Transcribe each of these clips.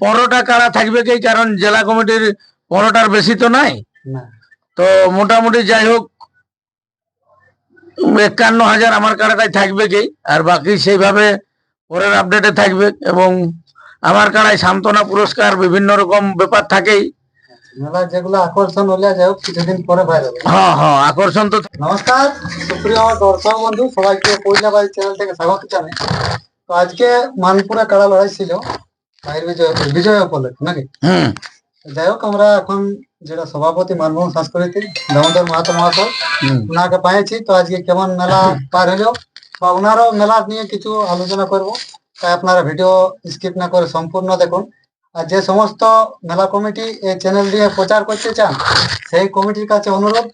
পনেরোটা কাড়া থাকবে কি? কারণ জেলা কমিটির পনেরোটার বেশি তো নাই। না। তো মোটামুটি যাই হোক একান্ন হাজার আমার কাড়াটাই থাকবে কি? আর বাকি সেইভাবে পরের আপডেটে থাকবে এবং আমার কাড়ায় সান্ত্বনা পুরস্কার বিভিন্ন রকম ব্যাপার থাকেই। যেগুলো আকর্ষণ হলে যাই হোক কিছুদিন পরে হ্যাঁ হ্যাঁ আকর্ষণ তো নমস্কার সুপ্রিয় দর্শক বন্ধু সবাইকে চ্যানেল থেকে স্বাগত জানাই। তো আজকে মানপুরে কাড়া লড়াই ছিল বিজয় বিজয় উপলক্ষে নাকি? হুম। যাই হোক আমরা এখন যেটা সভাপতি মানভূম সাংস্কৃতিক দামোদর মাহাতো মহাশয় ওনাকে পাইছি তো আজকে কেমন মেলা পার হলো বা ওনারও মেলা নিয়ে কিছু আলোচনা করব। তাই আপনারা ভিডিও স্কিপ না করে সম্পূর্ণ দেখুন। আর যে সমস্ত মেলা কমিটি এই চ্যানেল দিয়ে প্রচার করতে চান সেই কমিটির কাছে অনুরোধ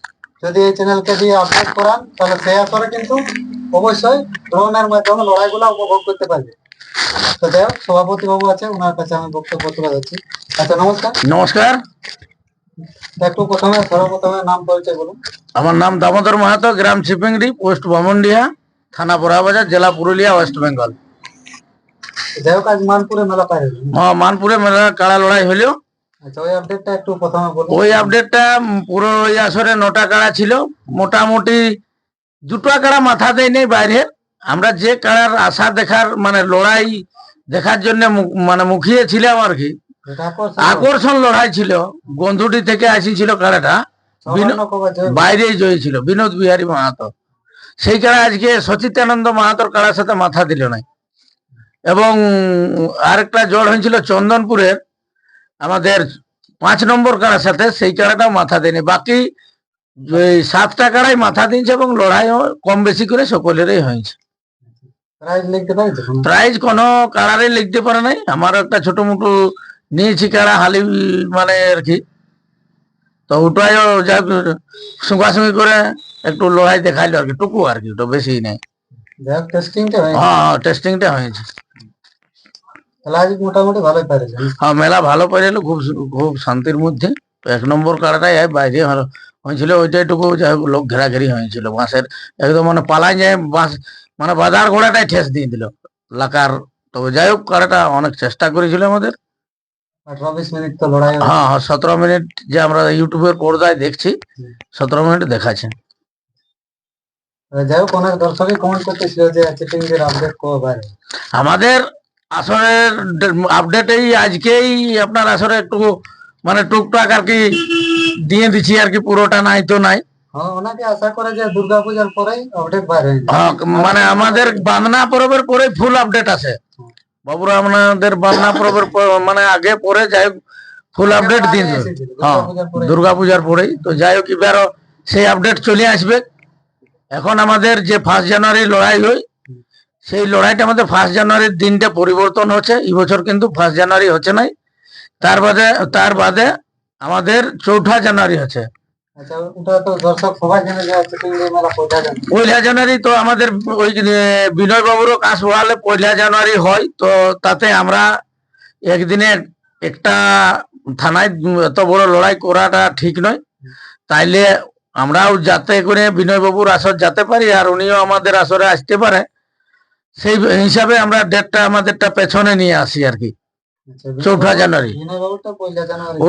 যদি এই চ্যানেলকে দিয়ে আপডেট করান তাহলে শেয়ার করে কিন্তু অবশ্যই ড্রোনের মাধ্যমে লড়াইগুলো উপভোগ করতে পারবে। তো যাই হোক সভাপতি বাবু আছে ওনার কাছে আমি বক্তব্য তুলে যাচ্ছি আচ্ছা নমস্কার। নমস্কার। একটু প্রথমে সর্বপ্রথমে নাম পরিচয় বলুন। আমার নাম দামোদর মাহাতো গ্রাম চিপিংড়ি পোস্ট বামনডিহা থানা পোড়াবাজার জেলা পুরুলিয়া ওয়েস্ট বেঙ্গল। যাই হোক আজ মানপুরে মেলা হলো। হ্যাঁ মানপুরে মেলা কাড়া লড়াই হলো। আচ্ছা ওই আপডেটটা একটু প্রথমে বলুন। ওই আপডেটটা পুরো ওই আসরে নটা কাড়া ছিল। মোটামুটি দুটো কাড়া মাথা দেয়নি বাইরে আমরা যে কারার আশা দেখার মানে লড়াই দেখার জন্য মানে মুখিয়ে ছিলাম আর কি। আকর্ষণ লড়াই ছিল। গন্ধুটি থেকে আসিছিল কবার বাইরেই জয়ী ছিল। বিনোদ বিহারী মাহাতো। সেই কারা আজকে সচিতানন্দ মাহাতোর কাড়ার সাথে মাথা দিল নাই। এবং আরেকটা জড় হয়েছিল চন্দনপুরের আমাদের পাঁচ নম্বর কারার সাথে সেই কারাটাও মাথা দেয়নি। বাকি ওই সাতটা কারাই মাথা দিয়েছে এবং লড়াইও কম বেশি করে সকলেরই হয়েছে। প্রাইজ কোনো? কোনো লিখতে পারে নাই। আমার একটা ছোট মোটো নিয়েছি কাড়া হালি মানে আর কি। তো ওটাইও যা সঙ্গাসঙ্গি করে একটু লড়াই দেখাইলো আর কি। টুকু আর কি ওটা বেশি নেই। হোক টেস্টিংটা হয় হ্যাঁ টেস্টিংটা হয়েছে। মোটামুটি ভালোই পারেছে হ্যাঁ মেলা ভালো পেরেলো খুব খুব শান্তির মধ্যে। এক নম্বর কাড়াটাই এই বাইরে ভালো হয়েছিল ওইটাই টুকু যাই হোক লোক ঘেরাঘেরি হয়েছিল। বাঁশের একদম মানে পালাই যায় বাঁশ মানে বাজার ঘোড়াটাই ঠেস দিয়ে দিল। লাকার তবে যাই হোক কাড়াটা অনেক চেষ্টা করেছিল আমাদের। মিনিট তো লড়াই হ্যাঁ হ্যাঁ সতেরো মিনিট যে আমরা ইউটিউবের পর্দায় দেখছি সতেরো মিনিট দেখাচ্ছে। যাই হোক অনেক দর্শকই কমেন্ট করতেছিল যে চিটিং এর আপডেট কবে বাইরে আমাদের আসরের আপডেটেই আজকেই আপনার আসরে একটু মানে টুকটাক আর কি দিয়ে দিচ্ছি আর কি পুরোটা নাই তো নাই। হ্যাঁ হয়ে মানে আমাদের বান্দনা পরবের পরে ফুল আপডেট আছে। বাবুরা আপনাদের বান্দনা পরবের মানে আগে পরে যাই হোক ফুল আপডেট দিন। হ্যাঁ দুর্গাপূজার পরেই। তো যাই হোক এবারও সেই আপডেট চলে আসবে। এখন আমাদের যে ফার্স্ট জানুয়ারি লড়াই হয় সেই লড়াইটা আমাদের ফার্স্ট জানুয়ারির দিনটা পরিবর্তন হচ্ছে। এই বছর কিন্তু ফার্স্ট জানুয়ারি হচ্ছে নাই। তার বাদে তার বাদে আমাদের চৌঠা জানুয়ারি হচ্ছে। আচ্ছা পয়লা জানুয়ারি। তো আমাদের ওই বিনয় বাবুরও পয়লা জানুয়ারি হয়, তো তাতে আমরা একদিনে একটা থানায় এত বড় লড়াই করাটা ঠিক নয়। তাইলে আমরাও যাতে করে বিনয় বাবুর আসর যেতে পারি, আর উনিও আমাদের আসরে আসতে পারে। সেই হিসাবে আমরা ডেটটা, আমাদেরটা পেছনে নিয়ে আসি আর কি। চৌঠা জানুয়ারি।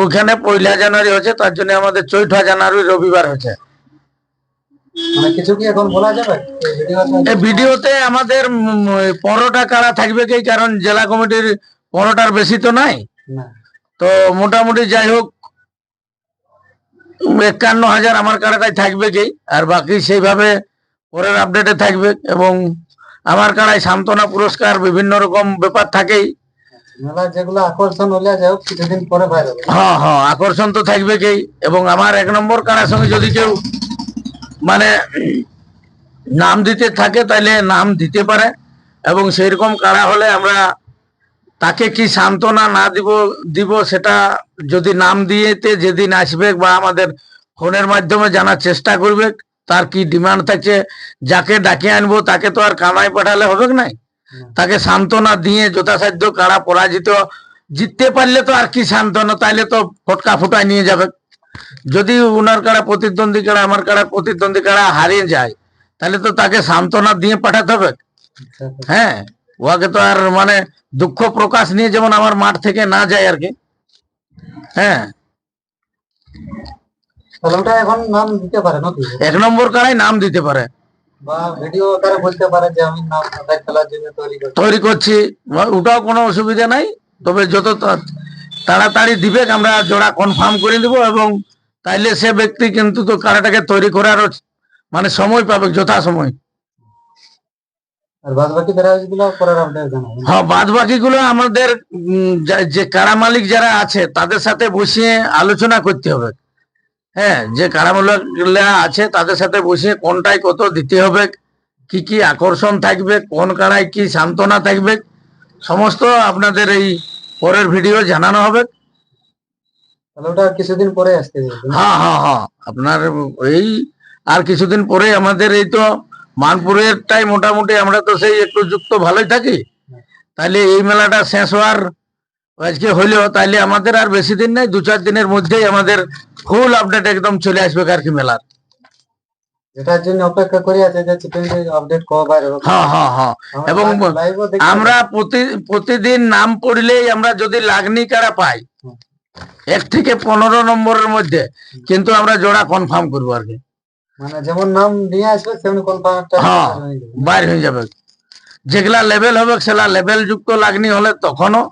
ওখানে পয়লা জানুয়ারি হচ্ছে তার জন্য আমাদের চৌঠা জানুয়ারি রবিবার হচ্ছে। মানে কিছু কি এখন বলা যাবে? এই ভিডিওতে আমাদের পনেরোটা কাড়া থাকবে কি? কারণ জেলা কমিটির পনেরোটার বেশি তো নাই। তো মোটামুটি যাই হোক একান্ন হাজার আমার কাড়াটাই থাকবে কি? আর বাকি সেইভাবে পরের আপডেটে থাকবে। এবং আমার কাড়ায় সান্ত্বনা পুরস্কার বিভিন্ন রকম ব্যাপার থাকেই। মেলা যেগুলো আকর্ষণ হলে যাই হোক, কিছুদিন পরে হবে। হ্যাঁ হ্যাঁ আকর্ষণ তো থাকবে কি? এবং আমার এক নম্বর কাড়ার সঙ্গে যদি কেউ মানে নাম দিতে থাকে তাহলে নাম দিতে পারে। এবং সেই রকম কাড়া হলে আমরা তাকে কি সান্ত্বনা না দিব দিব সেটা যদি নাম দিয়েতে যেদিন আসবে বা আমাদের ফোনের মাধ্যমে জানার চেষ্টা করবে, তার কি ডিমান্ড থাকছে? যাকে ডাকে আনব, তাকে তো আর কামাই পাঠালে হবে নাই? তাকে সান্ত্বনা দিয়ে যথাসাধ্য কারা পরাজিত জিততে পারলে তো আর কি সান্ত্বনা তাইলে তো ফটকা ফুটায় নিয়ে যাবে। যদি উনার কাড়া প্রতিদ্বন্দ্বী কারা আমার কারা প্রতিদ্বন্দ্বী কারা হারিয়ে যায় তাহলে তো তাকে সান্ত্বনা দিয়ে পাঠাতে হবে। আচ্ছা, হ্যাঁ ওকে তো আর মানে দুঃখ প্রকাশ নিয়ে যেমন আমার মাঠ থেকে না যায় আর কি। হ্যাঁ। এখন নাম দিতে পারে এক নম্বর কারাই নাম দিতে পারে। বা ভিডিও আকারে বলতে পারে যে আমি নাম ওটাই খেলার জন্য তৈরি করছি। তৈরি করছি। ওটাও কোনো অসুবিধা নাই। তবে যত তাড়াতাড়ি দিবে আমরা জোড়া কনফার্ম করে দিব এবং তাইলে সে ব্যক্তি কিন্তু তো কাড়াটাকে তৈরি করার মানে সময় পাবে যথা সময়। বাদ বাকি হ্যাঁ বাদ বাকি গুলো আমাদের যে কারা মালিক যারা আছে তাদের সাথে বসিয়ে আলোচনা করতে হবে। হ্যাঁ যে কারা আছে তাদের সাথে বসে কোনটায় কত দিতে হবে কি কি আকর্ষণ থাকবে কোন কারায় কি সান্ত্বনা থাকবে সমস্ত আপনাদের এই পরের ভিডিও জানানো হবে। তাহলে ওটা কিছুদিন পরে আসতে হ্যাঁ হ্যাঁ হ্যাঁ আপনার এই আর কিছুদিন পরে আমাদের এই তো মানপুরেরটাই মোটামুটি আমরা তো সেই একটু যুক্ত ভালোই থাকি। তাহলে এই মেলাটা শেষ হওয়ার আজকে হইলেও তাইলে আমাদের আর বেশি দিন নেই দু চার দিনের মধ্যেই আমাদের ফুল আপডেট একদম চলে আসবে আর কি মেলার। এটার জন্য অপেক্ষা করে আছে যে চিকেন আপডেট কবার হ্যাঁ হ্যাঁ হ্যাঁ এবং আমরা প্রতি প্রতিদিন নাম পড়লেই আমরা যদি লাগনি কারা পাই? এক থেকে পনেরো নম্বরের মধ্যে। কিন্তু আমরা জোড়া কনফার্ম করব আর কি। মানে যেমন নাম নিয়ে আসবে তেমনি হ্যাঁ। বাইর হয়ে যাবে। যেগুলা লেভেল হবে সেগুলা লেভেল যুক্ত লাগনি হলে তখনও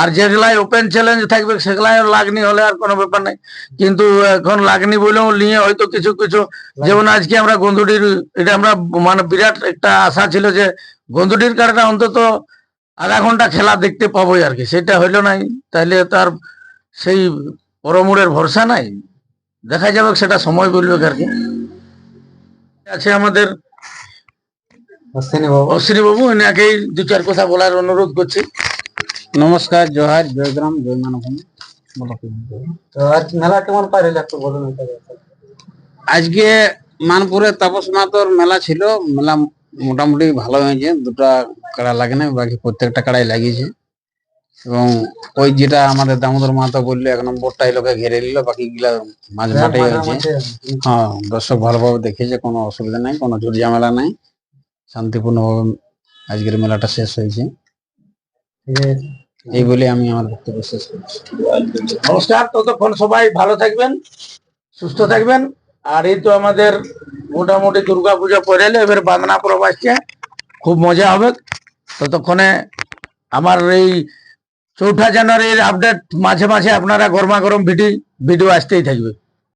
আর যেগুলাই ওপেন চ্যালেঞ্জ থাকবে সেগুলাই লাগনি হলে আর কোনো ব্যাপার নাই। কিন্তু এখন লাগনি বলেও নিয়ে হয়তো কিছু কিছু যেমন আজকে আমরা গন্ধুটির এটা আমরা মানে বিরাট একটা আশা ছিল যে গন্ধুটির কারণে অন্তত আধা ঘণ্টা খেলা দেখতে পাবোই আর কি। সেটা হইল নাই। তাহলে তার সেই পরমুড়ের ভরসা নাই। দেখা যাবে সেটা সময় বলবে আর কি। আছে আমাদের অশ্বিনী বাবু অশ্বিনী বাবু এনাকেই দু চার কথা বলার অনুরোধ করছি। নমস্কার জোহার জয়গ্রাম জয় মানভূমি। তো আজ মেলা কেমন পারিল একটু বলুন আজকে মানপুরে তাপস মাতর মেলা ছিল। মেলা মোটামুটি ভালো হয়েছে। দুটা কাড়া লাগে না বাকি প্রত্যেকটা কাড়াই লাগিয়েছে। এবং ওই যেটা আমাদের দামোদর মাহাতো বলল এক নম্বরটাই লোকে ঘেরে নিল বাকি গুলা মাঝ মাঠে হয়েছে। হ্যাঁ দর্শক ভালোভাবে দেখেছে কোনো অসুবিধা নাই কোনো ঝুট ঝামেলা নাই। শান্তিপূর্ণভাবে আজকের মেলাটা শেষ হয়েছে। ঠিক আছে। এই বলে আমি আমার বক্তব্য শেষ করছি। নমস্কার, ততক্ষণ সবাই ভালো থাকবেন, সুস্থ থাকবেন। আর এই তো আমাদের মোটামুটি দুর্গাপূজা পরে এলো, এবার বাঁধনা পরব আসছে খুব মজা হবে। ততক্ষণে আমার এই চৌঠা জানুয়ারির আপডেট মাঝে মাঝে আপনারা গরমা গরম ভিডিও ভিডিও আসতেই থাকবে।